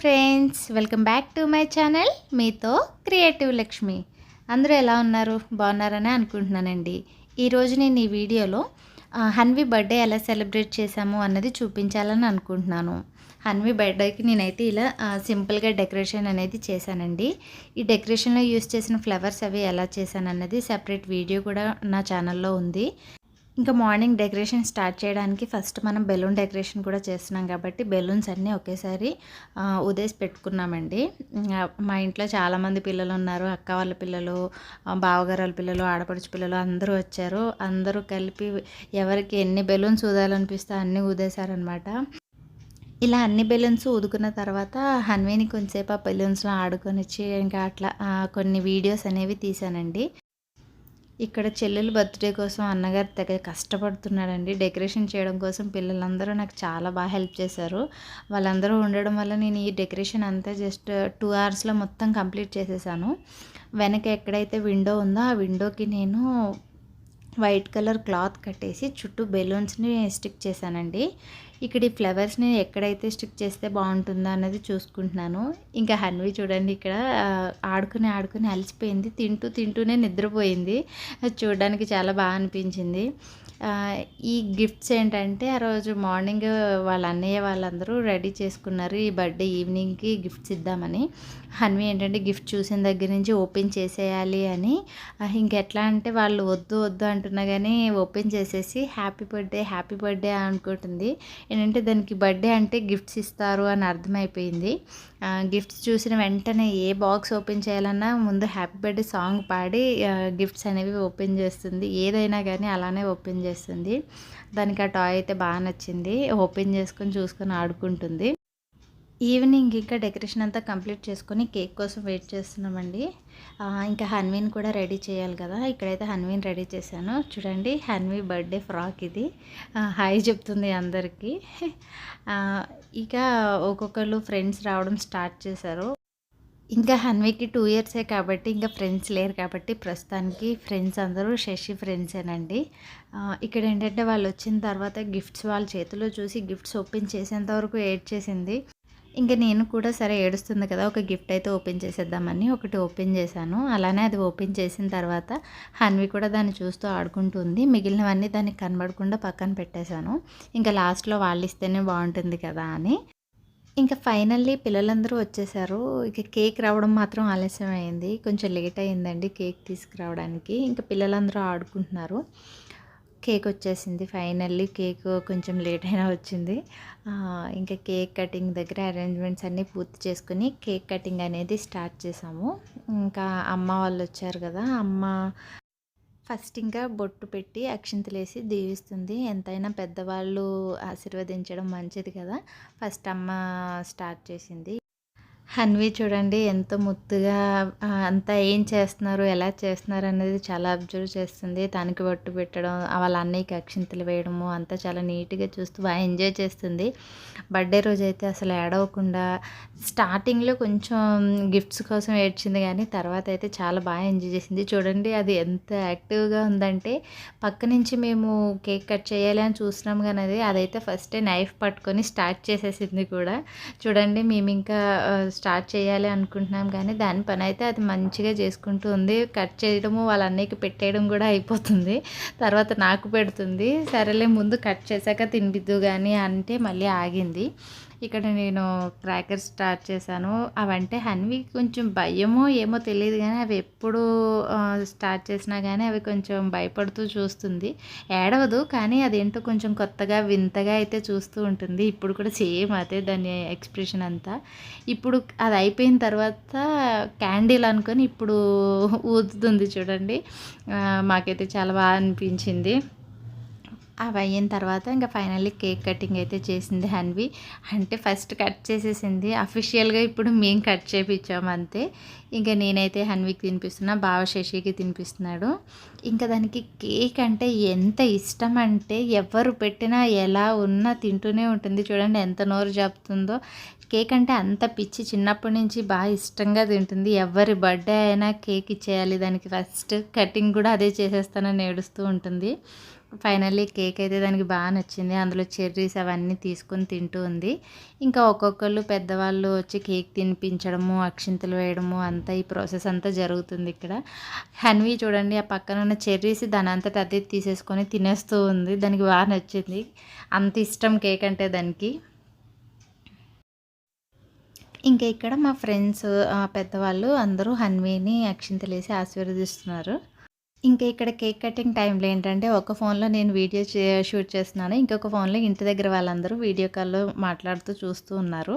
Friends welcome back to my channel. మీతో creative Lakshmi. అందరూ ఎలా ఉన్నారు? బాగున్నారని అనుకుంటున్నానండి. ఈరోజు నేను ఈ వీడియోలో హన్వి బర్త్డే ఎలా సెలబ్రేట్ చేశాము అన్నది చూపించాలని అనుకుంటున్నాను. హన్వి బర్త్డేకి నేనైతే ఇలా సింపుల్గా డెకరేషన్ అనేది చేశానండి. ఈ డెకరేషన్లో యూస్ చేసిన ఫ్లవర్స్ అవి ఎలా చేశాను అన్నది సెపరేట్ వీడియో కూడా నా ఛానల్లో ఉంది. ఇంకా మార్నింగ్ డెకరేషన్ స్టార్ట్ చేయడానికి ఫస్ట్ మనం బెలూన్ డెకరేషన్ కూడా చేస్తున్నాం కాబట్టి బెలూన్స్ అన్నీ ఒకేసారి ఉదేసి పెట్టుకున్నామండి. మా ఇంట్లో చాలామంది పిల్లలు ఉన్నారు అక్క వాళ్ళ పిల్లలు బావగారు వాళ్ళ పిల్లలు ఆడపడుచు పిల్లలు అందరూ వచ్చారు. అందరూ కలిపి ఎవరికి ఎన్ని బెలూన్స్ ఊదాలనిపిస్తే అన్నీ ఊదేశారనమాట ఇలా అన్ని బెలూన్స్ ఊదుకున్న తర్వాత హన్వీని కొంచెంసేపు ఆ బెలూన్స్లో ఆడుకొనిచ్చి ఇంకా అట్లా కొన్ని వీడియోస్ అనేవి తీశానండి. ఇక్కడ చెల్లెలు బర్త్డే కోసం అన్నగారు తెగ కష్టపడుతున్నాడండి డెకరేషన్ చేయడం కోసం పిల్లలందరూ నాకు చాలా బాగా హెల్ప్ చేశారు. వాళ్ళందరూ ఉండడం వల్ల నేను ఈ డెకరేషన్ అంతా జస్ట్ టూ అవర్స్లో మొత్తం కంప్లీట్ చేసేసాను. వెనక ఎక్కడైతే విండో ఉందో ఆ విండోకి నేను వైట్ కలర్ క్లాత్ కట్టేసి చుట్టూ బెలూన్స్ని స్టిక్ చేశానండి. ఇక్కడ ఈ ఫ్లవర్స్ని ఎక్కడైతే స్టిక్ చేస్తే బాగుంటుందో అన్నది చూసుకుంటున్నాను. ఇంకా హన్వి చూడండి ఇక్కడ ఆడుకుని ఆడుకుని అలసిపోయింది. తింటూ తింటూనే నిద్రపోయింది. అది చూడడానికి చాలా బాగా అనిపించింది. ఈ గిఫ్ట్స్ ఏంటంటే ఆ రోజు మార్నింగ్ వాళ్ళ అన్నయ్య వాళ్ళందరూ రెడీ చేసుకున్నారు. ఈ బర్త్డే ఈవినింగ్కి గిఫ్ట్స్ ఇద్దామని. హన్వి ఏంటంటే గిఫ్ట్ చూసిన దగ్గర నుంచి ఓపెన్ చేసేయాలి అని. ఇంకెట్లా అంటే వాళ్ళు వద్దు వద్దు అంటున్నా కానీ ఓపెన్ చేసేసి హ్యాపీ బర్త్డే హ్యాపీ బర్త్డే అనుకుంటుంది. ఏంటంటే దానికి బర్త్డే అంటే గిఫ్ట్స్ ఇస్తారు అని అర్థమైపోయింది. గిఫ్ట్స్ చూసిన వెంటనే ఏ బాక్స్ ఓపెన్ చేయాలన్నా ముందు హ్యాపీ బర్త్డే సాంగ్ పాడి గిఫ్ట్స్ అనేవి ఓపెన్ చేస్తుంది. ఏదైనా కానీ అలానే ఓపెన్ చేస్తుంది. దానికి ఆ టాయ్ అయితే బాగా నచ్చింది. ఓపెన్ చేసుకొని చూసుకొని ఆడుకుంటుంది. ఈవినింగ్ ఇంకా డెకరేషన్ అంతా కంప్లీట్ చేసుకొని కేక్ కోసం వెయిట్ చేస్తున్నామండి. ఇంకా హన్వీన్ కూడా రెడీ చేయాలి కదా. ఇక్కడైతే హన్వీన్ రెడీ చేశాను. చూడండి హన్వీ బర్త్డే ఫ్రాక్ ఇది. హాయ్ చెప్తుంది అందరికీ. ఇక ఒక్కొక్కరు ఫ్రెండ్స్ రావడం స్టార్ట్ చేశారు. ఇంకా హన్వీకి టూ ఇయర్సే కాబట్టి ఇంకా ఫ్రెండ్స్ లేరు కాబట్టి ప్రస్తుతానికి ఫ్రెండ్స్ అందరూ శశి ఫ్రెండ్సేనండి. ఇక్కడ ఏంటంటే వాళ్ళు వచ్చిన తర్వాత గిఫ్ట్స్ వాళ్ళ చేతిలో చూసి గిఫ్ట్స్ ఓపెన్ చేసేంత వరకు ఏడ్ చేసింది ఇంకా నేను కూడా సరే ఏడుస్తుంది కదా ఒక గిఫ్ట్ అయితే ఓపెన్ చేసేద్దామని ఒకటి ఓపెన్ చేశాను. అలానే అది ఓపెన్ చేసిన తర్వాత హన్వి కూడా దాన్ని చూస్తూ ఆడుకుంటుంది. మిగిలినవన్నీ దానికి కనబడకుండా పక్కన పెట్టేశాను. ఇంకా లాస్ట్లో వాళ్ళు ఇస్తేనే బాగుంటుంది కదా అని. ఇంకా ఫైనల్లీ పిల్లలందరూ వచ్చేసారు. ఇక కేక్ రావడం మాత్రం ఆలస్యం అయింది కొంచెం లేట్ అయిందండి కేక్ తీసుకురావడానికి. ఇంకా పిల్లలందరూ ఆడుకుంటున్నారు. కేక్ వచ్చేసింది ఫైనల్లీ కేక్ కొంచెం లేట్ అయినా వచ్చింది ఇంకా కేక్ కటింగ్ దగ్గర అరేంజ్మెంట్స్ అన్నీ పూర్తి చేసుకుని కేక్ కటింగ్ అనేది స్టార్ట్ చేసాము. ఇంకా అమ్మ వాళ్ళు వచ్చారు కదా అమ్మ ఫస్ట్ ఇంకా బొట్టు పెట్టి అక్షింతలేసి దీవిస్తుంది. ఎంతైనా పెద్దవాళ్ళు ఆశీర్వదించడం మంచిది కదా ఫస్ట్ అమ్మ స్టార్ట్ చేసింది. హన్వి చూడండి ఎంత ముద్దుగా అంతా ఏం చేస్తున్నారు ఎలా చేస్తున్నారు అనేది చాలా అబ్జర్వ్ చేస్తుంది. తనకి బొట్టు పెట్టడం వాళ్ళ అన్నయ్యకి అక్షింతలు వేయడము అంతా చాలా నీట్గా చూస్తూ బాగా ఎంజాయ్ చేస్తుంది. బర్త్డే రోజు అయితే అసలు ఏడవకుండా స్టార్టింగ్లో కొంచెం గిఫ్ట్స్ కోసం ఏడ్చింది కానీ తర్వాత అయితే చాలా బాగా ఎంజాయ్ చేసింది. చూడండి అది ఎంత యాక్టివ్గా ఉందంటే పక్క నుంచి మేము కేక్ కట్ చేయాలి అని చూస్తున్నాం కానీ అది అదైతే ఫస్టే నైఫ్ పట్టుకొని స్టార్ట్ చేసేసింది కూడా. చూడండి మేము ఇంకా స్టార్ట్ చేయాలి అనుకుంటున్నాం కానీ దాని పని అయితే అది మంచిగా చేసుకుంటూ ఉంది. కట్ చేయడము వాళ్ళ అన్నయ్యకి పెట్టేయడం కూడా అయిపోతుంది. తర్వాత నాకు పెడుతుంది. సరేలే ముందు కట్ చేశాక తినిపిద్దు కానీ అంటే మళ్ళీ ఆగింది. ఇక్కడ నేను క్రాకర్స్ స్టార్ట్ చేశాను. అవంటే హన్వి కొంచెం భయమో ఏమో తెలియదు కానీ అవి ఎప్పుడు స్టార్ట్ చేసినా కానీ అవి కొంచెం భయపడుతూ చూస్తుంది. ఏడవదు కానీ అదేంటో కొంచెం కొత్తగా వింతగా అయితే చూస్తూ ఉంటుంది. ఇప్పుడు కూడా సేమ్ అదే దాని ఎక్స్ప్రెషన్ అంతా. ఇప్పుడు అది అయిపోయిన తర్వాత క్యాండిల్ అనుకొని ఇప్పుడు ఊదుతుంది చూడండి. మాకైతే చాలా బాగా అనిపించింది. అవి అయిన తర్వాత ఇంకా ఫైనల్లీ కేక్ కటింగ్ అయితే చేసింది హన్వి. అంటే ఫస్ట్ కట్ చేసేసింది. అఫీషియల్గా ఇప్పుడు మేము కట్ చేపించాము అంతే. ఇంకా నేనైతే హన్వికి తినిపిస్తున్నా బావ శశికి తినిపిస్తున్నాడు. ఇంకా దానికి కేక్ అంటే ఎంత ఇష్టం అంటే ఎవరు పెట్టినా ఎలా ఉన్నా తింటూనే ఉంటుంది. చూడండి ఎంత నోరు జాపుతుందో. కేక్ అంటే అంత పిచ్చి చిన్నప్పటి నుంచి బాగా ఇష్టంగా తింటుంది. ఎవరి బర్త్డే అయినా కేక్ ఇచ్చేయాలి. దానికి ఫస్ట్ కటింగ్ కూడా అదే చేసేస్తానని ఏడుస్తూ ఉంటుంది. ఫైనల్లీ కేక్ అయితే దానికి బాగా నచ్చింది. అందులో చెర్రీస్ అవన్నీ తీసుకొని తింటూ ఉంది. ఇంకా ఒక్కొక్కళ్ళు పెద్దవాళ్ళు వచ్చి కేక్ తినిపించడము అక్షింతలు వేయడము అంతా ఈ ప్రాసెస్ అంతా జరుగుతుంది ఇక్కడ. హన్వి చూడండి ఆ పక్కన ఉన్న చెర్రీస్ దాని అంతటా అదే తీసేసుకొని తినేస్తూ ఉంది. దానికి బాగా నచ్చింది. అంత ఇష్టం కేక్ అంటే దానికి. ఇంకా ఇక్కడ మా ఫ్రెండ్స్ పెద్దవాళ్ళు అందరూ హన్వీని అక్షింతలేసి ఆశీర్వదిస్తున్నారు. ఇంకా ఇక్కడ కేక్ కటింగ్ టైంలో ఏంటంటే ఒక ఫోన్లో నేను వీడియో షూట్ చేస్తున్నాను. ఇంకొక ఫోన్లో ఇంటి దగ్గర వాళ్ళందరూ వీడియో కాల్లో మాట్లాడుతూ చూస్తూ ఉన్నారు.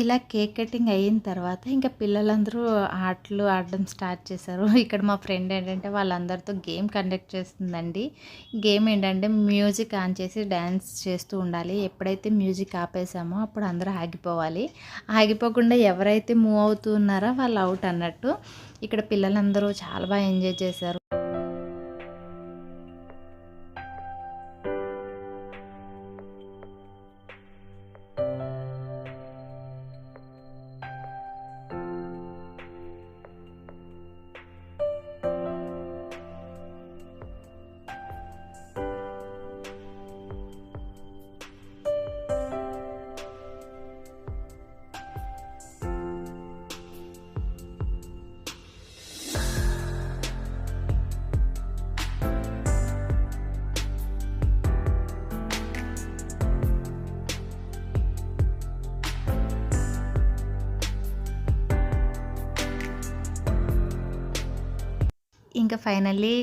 ఇలా కేక్ కటింగ్ అయిన తర్వాత ఇంకా పిల్లలందరూ ఆటలు ఆడడం స్టార్ట్ చేశారు. ఇక్కడ మా ఫ్రెండ్ ఏంటంటే వాళ్ళందరితో గేమ్ కండక్ట్ చేస్తుందండి. గేమ్ ఏంటంటే మ్యూజిక్ ఆన్ చేసి డ్యాన్స్ చేస్తూ ఉండాలి. ఎప్పుడైతే మ్యూజిక్ ఆపేసామో అప్పుడు అందరూ ఆగిపోవాలి. ఆగిపోకుండా ఎవరైతే మూవ్ అవుతూ ఉన్నారో వాళ్ళు అవుట్ అన్నట్టు ఇక్కడ పిల్లలందరూ చాలా బాగా ఎంజాయ్ చేశారు. ఇంకా ఫైనల్లీ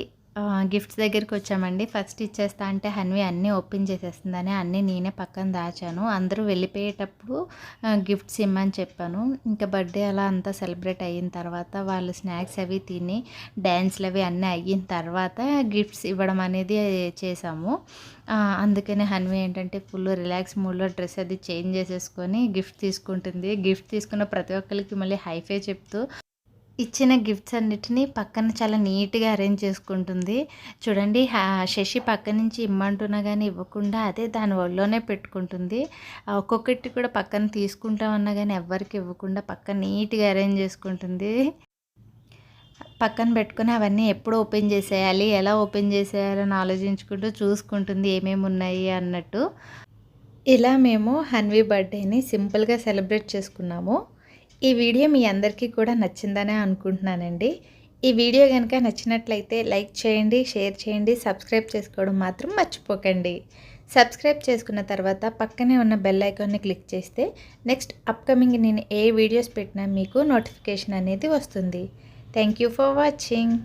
గిఫ్ట్స్ దగ్గరికి వచ్చామండి. ఫస్ట్ ఇచ్చేస్తా అంటే హన్వి అన్నీ ఓపెన్ చేసేస్తుందని అన్నీ నేనే పక్కన దాచాను. అందరూ వెళ్ళిపోయేటప్పుడు గిఫ్ట్స్ ఇమ్మని చెప్పాను. ఇంకా బర్త్డే అలా అంతా సెలబ్రేట్ అయిన తర్వాత వాళ్ళు స్నాక్స్ అవి తిని డ్యాన్స్లు అవి అన్నీ అయిన తర్వాత గిఫ్ట్స్ ఇవ్వడం అనేది చేసాము అందుకనే హన్వి ఏంటంటే ఫుల్ రిలాక్స్ మూడ్లో డ్రెస్ అది చేంజ్ చేసేసుకొని గిఫ్ట్ తీసుకుంటుంది. గిఫ్ట్ తీసుకున్న ప్రతి ఒక్కరికి మళ్ళీ హైఫై చెప్తూ ఇచ్చిన గిఫ్ట్స్ అన్నిటినీ పక్కన చాలా నీట్గా అరేంజ్ చేసుకుంటుంది. చూడండి శశి పక్క నుంచి ఇమ్మంటున్నా కానీ ఇవ్వకుండా అదే దాని ఒళ్ళోనే పెట్టుకుంటుంది. ఒక్కొక్కటి కూడా పక్కన తీసుకుంటామన్నా కానీ ఎవ్వరికి ఇవ్వకుండా పక్కన నీట్గా అరేంజ్ చేసుకుంటుంది. పక్కన పెట్టుకుని అవన్నీ ఎప్పుడు ఓపెన్ చేసేయాలి ఎలా ఓపెన్ చేసేయాలని ఆలోచించుకుంటూ చూసుకుంటుంది ఏమేమి ఉన్నాయి అన్నట్టు. ఇలా మేము హన్వీ బర్త్డేని సింపుల్గా సెలబ్రేట్ చేసుకున్నాము. ఈ వీడియో మీ అందరికీ కూడా నచ్చిందనే అనుకుంటున్నానండి. ఈ వీడియో కనుక నచ్చినట్లయితే లైక్ చేయండి షేర్ చేయండి సబ్స్క్రైబ్ చేసుకోవడం మాత్రం మర్చిపోకండి. సబ్స్క్రైబ్ చేసుకున్న తర్వాత పక్కనే ఉన్న బెల్ ఐకాన్ని క్లిక్ చేస్తే నెక్స్ట్ అప్కమింగ్ నేను ఏ వీడియోస్ పెట్టినా మీకు నోటిఫికేషన్ అనేది వస్తుంది. Thank you for watching.